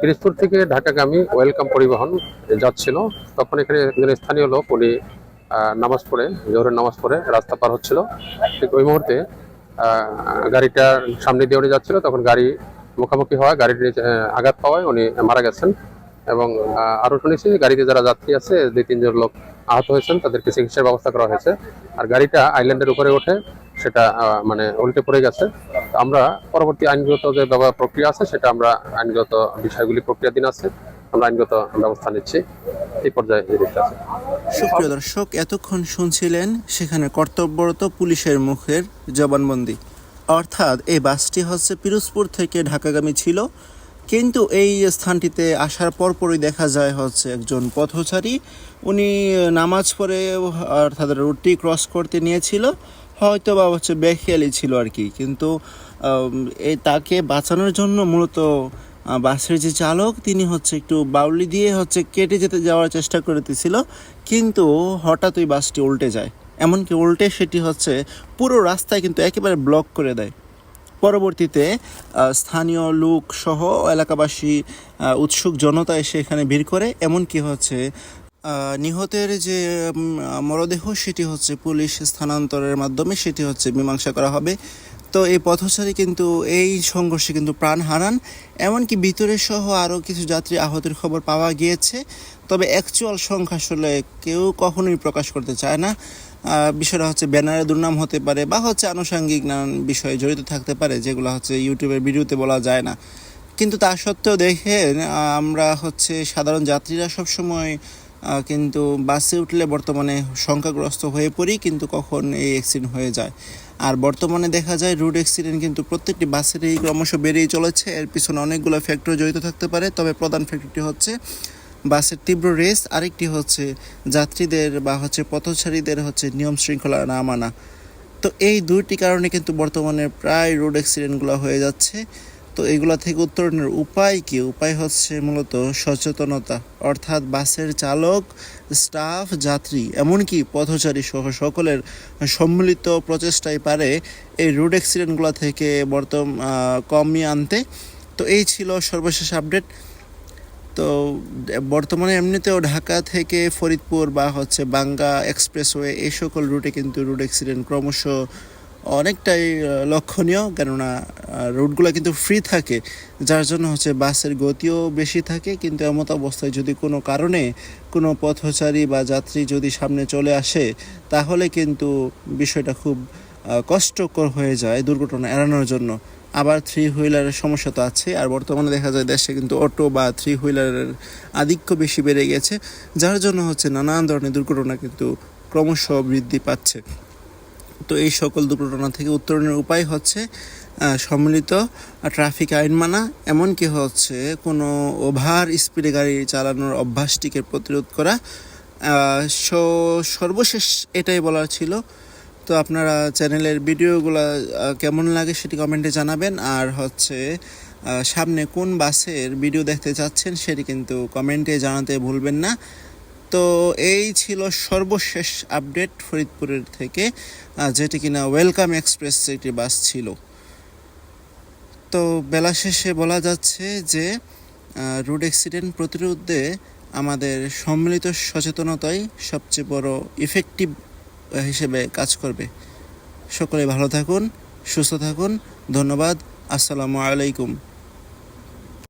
পিরিজপুর থেকে ঢাকাগামী ওয়েলকাম পরিবহন যাচ্ছিল। তখন এখানে একজন স্থানীয় লোক উনি নামাজ পড়ে জোহরের নামাজ পড়ে রাস্তা পার হচ্ছিল। ঠিক ওই মুহূর্তে গাড়িটার সামনে দিয়ে উনি যাচ্ছিল। তখন গাড়ি মুখোমুখি হওয়া নিচে, আঘাত পাওয়ায় উনি মারা গেছেন এবং আরও শুনেছি গাড়িতে যারা যাত্রী আছে দুই তিনজন লোক আহত হয়েছেন তাদেরকে চিকিৎসার ব্যবস্থা করা হয়েছে। আর গাড়িটা আইল্যান্ডের উপরে ওঠে। সেটা মানে উল্টে পড়ে গেছে। আমরা পরবর্তী আইনগত যে ব্যবহার প্রক্রিয়া আছে, সেটা আমরা আইনগত বিষয়গুলি প্রক্রিয়াধীন আছে, আমরা আইনগত ব্যবস্থা নিচ্ছি। এই পর্যায়ে সুপ্রিয় দর্শক, এতক্ষণ শুনছিলেন সেখানে কর্তব্যরত পুলিশের মুখের জবানবন্দি। অর্থাৎ এই বাসটি হচ্ছে পিরোজপুর থেকে ঢাকাগামী ছিল, কিন্তু এই স্থানটিতে আসার পরপরই দেখা যায় হচ্ছে একজন পথচারী। উনি নামাজ পড়ে, অর্থাৎ রুটটি ক্রস করতে নিয়েছিল। হয়তো বা হচ্ছে বেখেয়ালি ছিল আর কি। কিন্তু এই তাকে বাঁচানোর জন্য মূলত বাসের যে চালক, তিনি হচ্ছে একটু বাউলি দিয়ে হচ্ছে কেটে যেতে যাওয়ার চেষ্টা করতেছিল, কিন্তু হঠাৎ ওই বাসটি উল্টে যায়। এমনকি উল্টে সেটি হচ্ছে পুরো রাস্তায় কিন্তু একেবারে ব্লক করে দেয়। পরবর্তীতে স্থানীয় লোক সহ এলাকাবাসী উৎসুক জনতা এসে এখানে ভিড় করে, এমনকি হচ্ছে নিহতের যে মরদেহ, সেটি হচ্ছে পুলিশ স্থানান্তরের মাধ্যমে, সেটি হচ্ছে মীমাংসা করা হবে। তো এই পথচারী কিন্তু, এই সংঘর্ষে কিন্তু প্রাণ হারান। এমনকি ভিতরে সহ আরও কিছু যাত্রী আহতের খবর পাওয়া গিয়েছে। তবে অ্যাকচুয়াল সংখ্যা আসলে কেউ কখনোই প্রকাশ করতে চায় না। বিষয়টা হচ্ছে ব্যানারে দুর্নাম হতে পারে বা হচ্ছে আনুষঙ্গিক নানান বিষয়ে জড়িত থাকতে পারে, যেগুলো হচ্ছে ইউটিউবের ভিডিওতে বলা যায় না। কিন্তু তা সত্ত্বেও দেখেন, আমরা হচ্ছে সাধারণ যাত্রীরা সবসময় কিন্তু বাসে উঠলে বর্তমানে সংখ্যাগ্রস্ত হয়ে পড়ি, কিন্তু কখন এই অ্যাক্সিডেন্ট হয়ে যায়। আর বর্তমানে দেখা যায় রোড অ্যাক্সিডেন্ট কিন্তু প্রত্যেকটি বাসেরই ক্রমশ বেড়েই চলেছে। এর পিছনে অনেকগুলো ফ্যাক্টর জড়িত থাকতে পারে, তবে প্রধান ফ্যাক্টরটি হচ্ছে বাসের তীব্র রেস, আরেকটি হচ্ছে যাত্রীদের বা হচ্ছে পথচারীদের হচ্ছে নিয়ম শৃঙ্খলা না মানা। তো এই দুইটি কারণে কিন্তু বর্তমানে প্রায় রোড অ্যাক্সিডেন্টগুলো হয়ে যাচ্ছে। তো এগুলা থেকে উত্তরণের উপায় কি? উপায় হচ্ছে মূলত সচেতনতা। অর্থাৎ বাসের চালক স্টাফ যাত্রী এমনকি পথচারী সহ সকলের সম্মিলিত প্রচেষ্টাই পারে এই রোড অ্যাক্সিডেন্টগুলো থেকে বর্তম আহ, কমিয়ে আনতে। তো এই ছিল সর্বশেষ আপডেট। তো বর্তমানে এমনিতেও ঢাকা থেকে ফরিদপুর বা হচ্ছে বাঙ্গা এক্সপ্রেসওয়ে এই সকল রুটে কিন্তু রোড অ্যাক্সিডেন্ট ক্রমশ অনেকটাই লক্ষণীয়। কেননা রুটগুলো কিন্তু ফ্রি থাকে, যার জন্য হচ্ছে বাসের গতিও বেশি থাকে। কিন্তু এমত অবস্থায় যদি কোনো কারণে কোনো পথচারী বা যাত্রী যদি সামনে চলে আসে, তাহলে কিন্তু বিষয়টা খুব কষ্টকর হয়ে যায় দুর্ঘটনা এড়ানোর জন্য। আবার থ্রি হুইলারের সমস্যা তো আছে, আর বর্তমানে দেখা যায় দেশে কিন্তু অটো বা থ্রি হুইলারের আধিক্য বেশি বেড়ে গেছে, যার জন্য হচ্ছে নানান ধরনের দুর্ঘটনা কিন্তু ক্রমশ বৃদ্ধি পাচ্ছে। তো এই সকল দুর্ঘটনা থেকে উত্তরণের উপায় হচ্ছে সম্মিলিত ট্রাফিক আইন মানা, এমনকি হচ্ছে কোনো ওভার স্পিডে গাড়ি চালানোর অভ্যাসটিকে প্রতিরোধ করা। সর্বশেষ এটাই বলার ছিল। তো আপনারা চ্যানেলের ভিডিওগুলো কেমন লাগে সেটি কমেন্টে জানাবেন। আর হচ্ছে সামনে কোন বাসের ভিডিও দেখতে চাচ্ছেন সেটি কিন্তু কমেন্টে জানাতে ভুলবেন না। তো এই ছিল সর্বশেষ আপডেট ফরিদপুরের থেকে যেটি কিনা ওয়েলকাম এক্সপ্রেস একটি বাস ছিল। তো বেলা শেষে বলা যাচ্ছে যে রোড অ্যাক্সিডেন্ট প্রতিরোধে আমাদের সম্মিলিত সচেতনতাই সবচেয়ে বড় ইফেক্টিভ হিসেবে কাজ করবে। সকলে ভালো থাকুন, সুস্থ থাকুন, ধন্যবাদ, আসসালামু আলাইকুম।